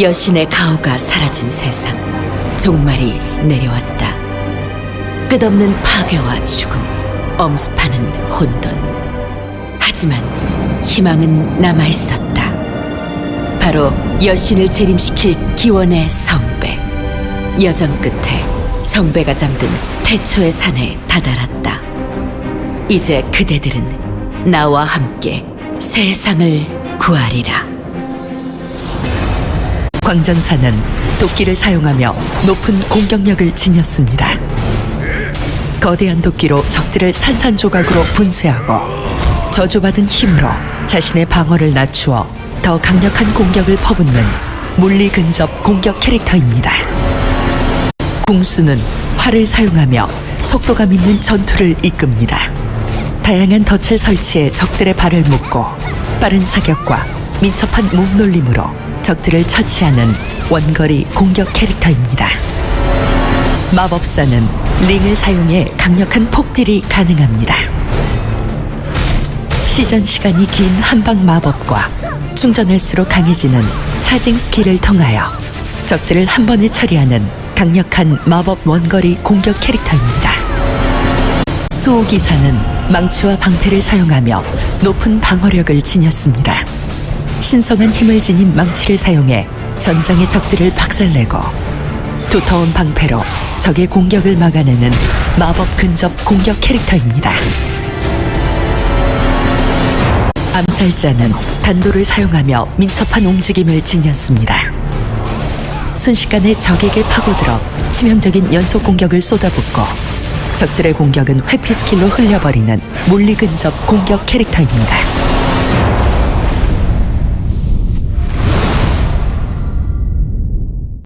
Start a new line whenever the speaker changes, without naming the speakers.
여신의 가호가 사라진 세상. 종말이 내려왔다. 끝없는 파괴와 죽음, 엄습하는 혼돈. 하지만 희망은 남아 있었다. 바로 여신을 재림시킬 기원의 성배. 여정 끝에 성배가 잠든 태초의 산에 다다랐다. 이제 그대들은 나와 함께 세상을 구하리라.
광전사는 도끼를 사용하며 높은 공격력을 지녔습니다. 거대한 도끼로 적들을 산산조각으로 분쇄하고 저주받은 힘으로 자신의 방어를 낮추어 더 강력한 공격을 퍼붓는 물리 근접 공격 캐릭터입니다. 궁수는 활을 사용하며 속도감 있는 전투를 이끕니다. 다양한 덫을 설치해 적들의 발을 묶고 빠른 사격과 민첩한 몸놀림으로 적들을 처치하는 원거리 공격 캐릭터입니다. 마법사는 링을 사용해 강력한 폭딜이 가능합니다. 시전 시간이 긴 한방 마법과 충전할수록 강해지는 차징 스킬을 통하여 적들을 한 번에 처리하는 강력한 마법 원거리 공격 캐릭터입니다. 수호기사는 망치와 방패를 사용하며 높은 방어력을 지녔습니다. 신성한 힘을 지닌 망치를 사용해 전장의 적들을 박살내고 두터운 방패로 적의 공격을 막아내는 마법 근접 공격 캐릭터입니다. 암살자는 단도를 사용하며 민첩한 움직임을 지녔습니다. 순식간에 적에게 파고들어 치명적인 연속 공격을 쏟아붓고 적들의 공격은 회피 스킬로 흘려버리는 물리 근접 공격 캐릭터입니다.